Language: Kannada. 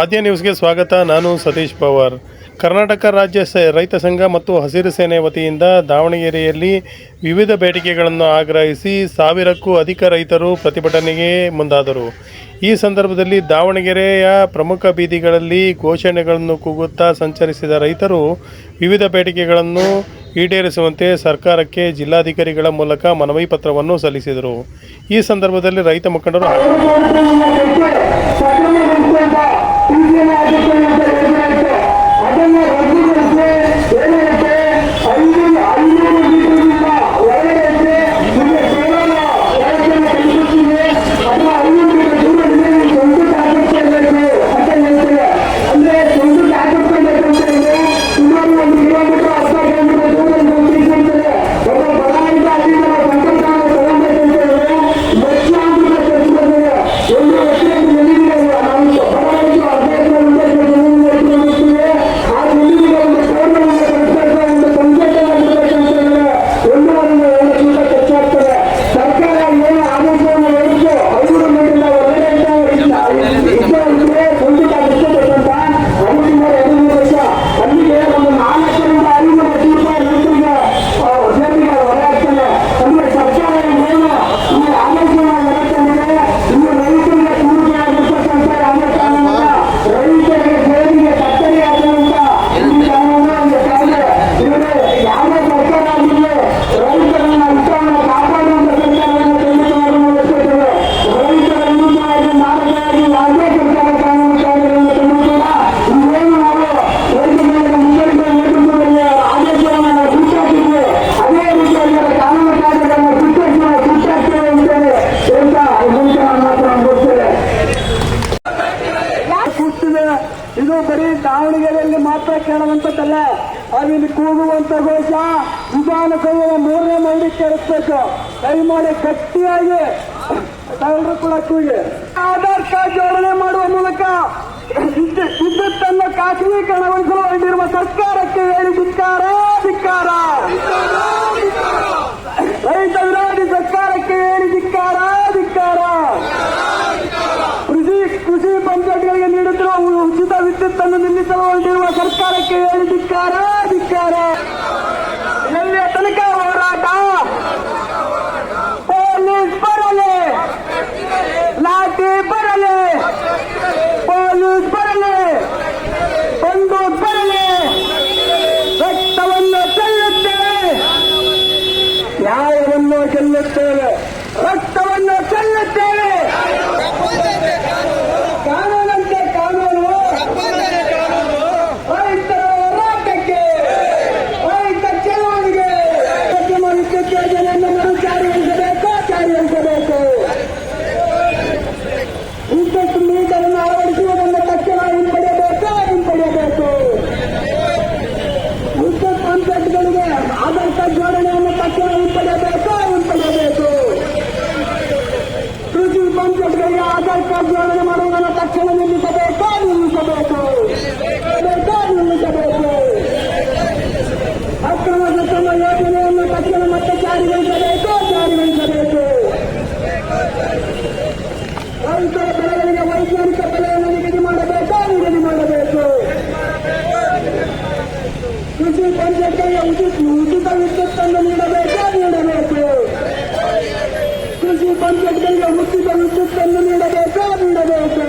ಆದ್ಯ ನ್ಯೂಸ್ಗೆ ಸ್ವಾಗತ. ನಾನು ಸತೀಶ್ ಪವಾರ್. ಕರ್ನಾಟಕ ರಾಜ್ಯ ರೈತ ಸಂಘ ಮತ್ತು ಹಸಿರು ಸೇನೆ ವತಿಯಿಂದ ದಾವಣಗೆರೆಯಲ್ಲಿ ವಿವಿಧ ಬೇಡಿಕೆಗಳನ್ನು ಆಗ್ರಹಿಸಿ ಸಾವಿರಕ್ಕೂ ಅಧಿಕ ರೈತರು ಪ್ರತಿಭಟನೆಗೆ ಮುಂದಾದರು. ಈ ಸಂದರ್ಭದಲ್ಲಿ ದಾವಣಗೆರೆಯ ಪ್ರಮುಖ ಬೀದಿಗಳಲ್ಲಿ ಘೋಷಣೆಗಳನ್ನು ಕೂಗುತ್ತಾ ಸಂಚರಿಸಿದ ರೈತರು ವಿವಿಧ ಬೇಡಿಕೆಗಳನ್ನು ಈಡೇರಿಸುವಂತೆ ಸರ್ಕಾರಕ್ಕೆ ಜಿಲ್ಲಾಧಿಕಾರಿಗಳ ಮೂಲಕ ಮನವಿ ಪತ್ರವನ್ನು ಸಲ್ಲಿಸಿದರು. ಈ ಸಂದರ್ಭದಲ್ಲಿ ರೈತ ಮುಖಂಡರು ইন্ডিয়ান ಇದು ಬರೀ ದಾವಣಗೆರೆಯಲ್ಲಿ ಮಾತ್ರ ಕೇಳುವಂಥದ್ದಲ್ಲ ಅಲ್ಲಿ ಕೂಗುವಂತ ಘೋಷ ವಿಧಾನಸೌಧದ ಮೂರನೇ ಮೈಲಿ ಕೇಳಿಸ್ಬೇಕು. ದಯಮಾಡಿ ಗಟ್ಟಿಯಾಗಿ ಎಲ್ಲರೂ ಕೂಡ ಕೂಗಿ. ಆಧಾರ್ ಕಾರ್ಡ್ ಜೋಡಣೆ ಮಾಡುವ ಮೂಲಕ ವಿದ್ಯುತ್ ಅನ್ನು ಖಾಸಗೀಕರಣಗೊಳಿಸಲು ಹೊಂದಿರುವ ಸರ್ಕಾರಕ್ಕೆ ಹೇಳಿ ಧಿಕ್ಕಾರ ಧಿಕ್ಕಾರ. ಹೊರಡಿಸಿಕೊಂಡಿರುವ ಸರ್ಕಾರಕ್ಕೆ ಹೇಳಿ ಧಿಕ್ಕಾರ ಧಿಕ್ಕಾರ. ಎಲ್ಲಿಯ ತನಕ ಹೋರಾಟ. ಪೊಲೀಸ್ ಬರಲಿ. ಲಾಠಿ ಬರಲಿ. ಪೊಲೀಸ್ ಬರಲಿ. ಬಂದೂಕ್ ಬರಲಿ. ರಕ್ತವನ್ನು ಚೆಲ್ಲುತ್ತೇವೆ. ನ್ಯಾಯವನ್ನು ಚೆಲ್ಲುತ್ತೇವೆ. ರಕ್ತವನ್ನು ಚೆಲ್ಲುತ್ತೇವೆ. ¡Gracias! ಮುಖಂಡರಿಗೆ ಉಚಿತ ವಿದ್ಯುತ್ ಅನ್ನು ನೀಡಬೇಕು ನೀಡಬೇಕು